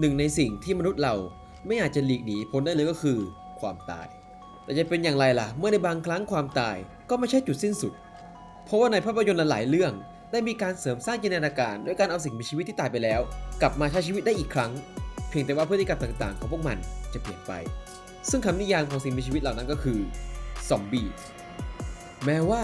หนึ่งในสิ่งที่มนุษย์เราไม่อาจจะหลีกหนีพ้นได้เลยก็คือ ความตาย แต่จะเป็นอย่างไรล่ะ เมื่อในบางครั้งความตายก็ไม่ใช่จุดสิ้นสุด เพราะว่าในภาพยนตร์หลายเรื่อง ได้มีการเสริมสร้างจินตนาการด้วยการเอาสิ่งมีชีวิตที่ตายไปแล้ว กลับมาใช้ชีวิตได้อีกครั้ง เพียงแต่ว่าพฤติกรรมต่างๆ ของพวกมันจะเปลี่ยนไป ซึ่งคำนิยามของสิ่งมีชีวิตเหล่านั้นก็คือซอมบี้แม้ว่า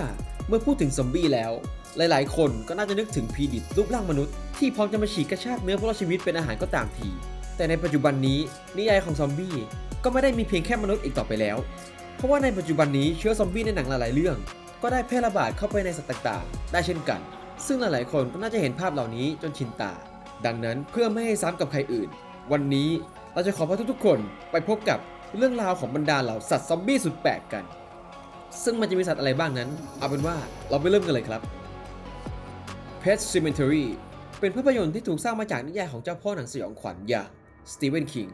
เมื่อพูดถึงซอมบี้แล้ว หลายๆ คนก็น่าจะนึกถึงพีดิบรูปร่างมนุษย์ที่พร้อมจะมาฉีกกระชากเนื้อพวกเราชีวิตเป็นอาหารก็ตามที แต่ในปัจจุบันนี้นิยายของซอมบี้ก็ไม่ได้มีเพียงแค่มนุษย์อีกต่อไปแล้ว เพราะว่าในปัจจุบันนี้เชื้อซอมบี้ในหนังหลาย ๆ เรื่อง ก็ได้แพร่ระบาดเข้าไปในสัตว์ต่าง ๆ ได้เช่นกัน ซึ่งหลาย ๆ คนก็น่าจะเห็นภาพเหล่านี้จนชินตา ดังนั้นเพื่อไม่ให้ซ้ำกับใครอื่น วันนี้เราจะขอพาทุกๆคนไปพบกับเรื่องราวของบรรดาเหล่าสัตว์ซอมบี้สุดแปลกกัน ซึ่งมันจะมีสัตว์อะไรบ้างนั้น เอาเป็นว่าเราไปเริ่มกันเลยครับ Pet Cemetery เป็นภาพยนตร์ที่ถูกสร้างมาจากนิยายของเจ้าพ่อหนังสยองขวัญอย่างสตีเวนคิง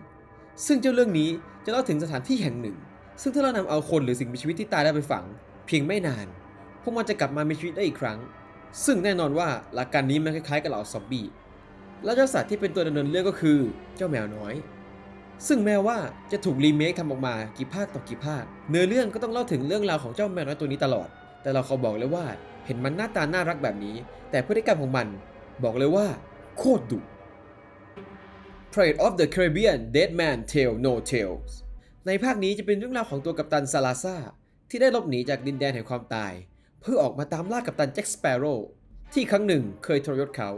ซึ่งเจ้าเรื่องนี้จะเล่าถึงสถานที่แห่งหนึ่ง ซึ่งถ้าเรานำเอาคนหรือสิ่งมีชีวิตที่ตายแล้วไปฝัง เพียงไม่นาน พวกมันจะกลับมามีชีวิตได้อีกครั้ง ซึ่งแน่นอนว่าหลักการนี้มันคล้ายๆกับเหล่าซอมบี้และเจ้าสัตว์ที่เป็นตัวดำเนินเรื่องก็คือเจ้าแมวน้อย ซึ่งแม้ว่าจะถูกรีเมคทำออกมากี่ภาคต่อกี่ภาค เนื้อเรื่องก็ต้องเล่าถึงเรื่องราวของเจ้าแมวน้อยตัวนี้ตลอด แต่เราขอบอกเลยว่าเห็นมันหน้าตาน่ารักแบบนี้ แต่พฤติกรรมของมันบอกเลยว่า โคตรดุ p r a t e of the Caribbean Dead Man Tale No Tales ในภาคนี้จะเป็นเรื่องราวของตัวกัปตันซาลาซาที่ได้หลบหนีจากดินแดนแห่งความตาย เพื่อออกมาตามล่ากัปตันแจ็คสเปโร่ที่ครั้งหนึ่งเคยทรยศเขา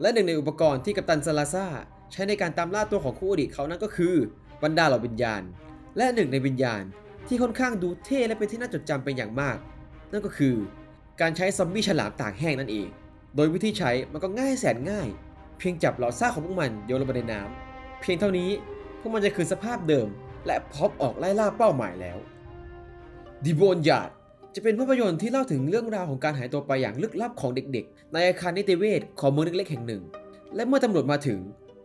และหนึ่งในอุปกรณ์ที่กัปตันซาลาซา ใช้ในการตามล่าตัวของคู่อดีตเขานั่นก็คือบรรดาเหล่าวิญญาณ และหนึ่งในวิญญาณที่ค่อนข้างดูเท่และเป็นที่น่าจดจำเป็นอย่างมาก นั่นก็คือการใช้ซอมบี้ฉลามตากแห้งนั่นเอง โดยวิธีใช้มันก็ง่ายแสนง่าย เพียงจับเหล่าซากของพวกมันโยนลงไปในน้ำเพียงเท่านี้พวกมันจะคืนสภาพเดิม และพร้อมออกไล่ล่าเป้าหมายแล้วดิโบนยาดจะเป็นภาพยนตร์ที่เล่าถึงเรื่องราวของการหายตัวไปอย่างลึกลับของเด็กๆ ในอาคารนิติเวชของเมืองเล็กๆแห่งหนึ่ง และเมื่อตำรวจมาถึง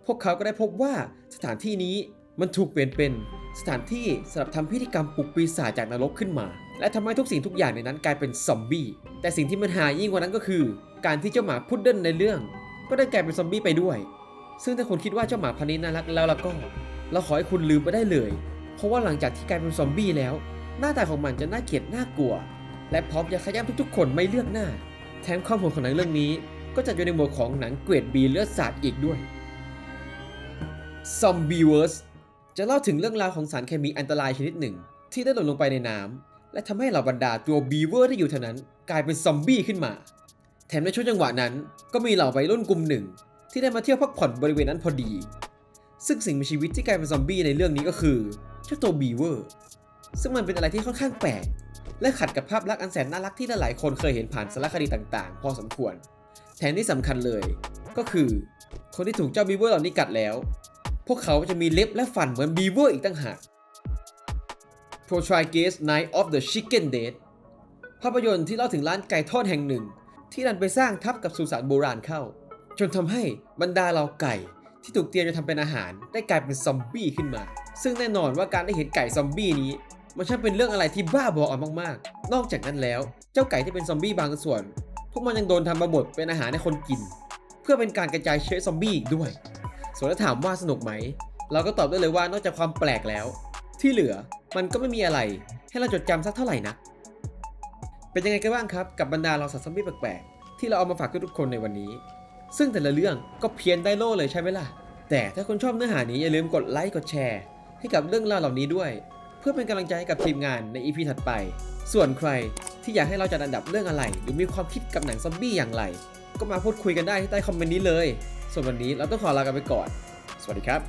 พวกเขาก็ได้พบว่าสถานที่นี้มันถูกเปลี่ยนเป็นสถานที่สำหรับทำพิธีกรรมปลุกปีศาจจากนรกขึ้นมา และทำให้ทุกสิ่งทุกอย่างในนั้นกลายเป็นซอมบี้ แต่สิ่งที่มันหายิ่งกว่านั้นก็คือ การที่เจ้าหมาพุดเดิ้ลในเรื่อง ก็ได้กลายเป็นซอมบี้ไปด้วย ซึ่งถ้าคุณคิดว่าเจ้าหมาพันนี้น่ารักแล้วล่ะก็ เราขอให้คุณลืมไปได้เลย เพราะว่าหลังจากที่กลายเป็นซอมบี้แล้ว หน้าตาของมันจะน่าเกลียดน่ากลัว และพร้อมจะขย้ำทุกๆ คนไม่เลือกหน้า แถมความโหดของหนังเรื่องนี้ ก็จัดอยู่ในหมวดของหนังเกรดบีเลือดสาดอีกด้วย Zombieverse จะเล่าถึงเรื่องราวของสารเคมีอันตรายชนิดหนึ่ง ที่ได้หล่นลงไปในน้ำและทำให้เหล่าบรรดาตัวบีเวอร์ที่อยู่เท่านั้น กลายเป็นซอมบี้ขึ้นมา แถมในช่วงจังหวะนั้น ก็มีเหล่าวัยรุ่นกลุ่มหนึ่ง ที่ได้มาเที่ยวพักผ่อนบริเวณนั้นพอดี ซึ่งสิ่งมีชีวิตที่กลายเป็นซอมบี้ในเรื่องนี้ก็คือเจ้าตัวบีเวอร์ซึ่งมันเป็นอะไรที่ค่อนข้างแปลกและขัดกับภาพลักษณ์อันแสนน่ารักที่หลายๆคนเคยเห็นผ่านสารคดีต่างๆ พอสมควร แถมที่สำคัญเลย ก็คือ คนที่ถูกเจ้าบีเวอร์เหล่านี้กัดแล้ว พวกเขาจะมีเล็บและฟันเหมือนบีเวอร์อีกตั้งหาก p r o t r i g a s Night of the Chicken Dead ภาพยนตร์ที่เล่าถึงร้านไก่ทอดแห่งหนึ่ง ที่ดันไปสร้างทับกับสุสานโบราณเข้า จนทำให้บรรดาเหล่าไก่ที่ถูกเตรียมจะทำเป็นอาหารได้กลายเป็นซอมบี้ขึ้นมา ซึ่งแน่นอนว่าการได้เห็นไก่ซอมบี้นี้ มันช่างเป็นเรื่องอะไรที่บ้าบอเอามากๆ นอกจากนั้นแล้ว เจ้าไก่ที่เป็นซอมบี้บางส่วน พวกมันยังโดนทำมาบดเป็นอาหารให้คนกิน เพื่อเป็นการกระจายเชื้อซอมบี้อีกด้วย ส่วนถ้าถามว่าสนุกไหม เราก็ตอบได้เลยว่านอกจากความแปลกแล้ว ที่เหลือมันก็ไม่มีอะไร ให้เราจดจำสักเท่าไหร่นักเป็นยังไงกันบ้างครับ กับบรรดาเราสัตว์ซอมบี้แปลกๆ ที่เราเอามาฝากทุกคนในวันนี้ ซึ่งแต่ละเรื่องก็เพี้ยนได้โล่เลยใช่ไหมล่ะ แต่ถ้าคุณชอบเนื้อหานี้อย่าลืมกดไลค์กดแชร์ ให้กับเรื่องราวเหล่านี้ด้วย เพื่อเป็นกำลังใจให้กับทีมงานใน EP ถัดไป ส่วนใครที่อยากให้เราจัดอันดับเรื่องอะไร หรือมีความคิดกับหนังซอมบี้อย่างไร ก็มาพูดคุยกันได้ที่ใต้คอมเมนต์นี้เลย ส่วนวันนี้เราต้องขอลากันไปก่อน สวัสดีครับ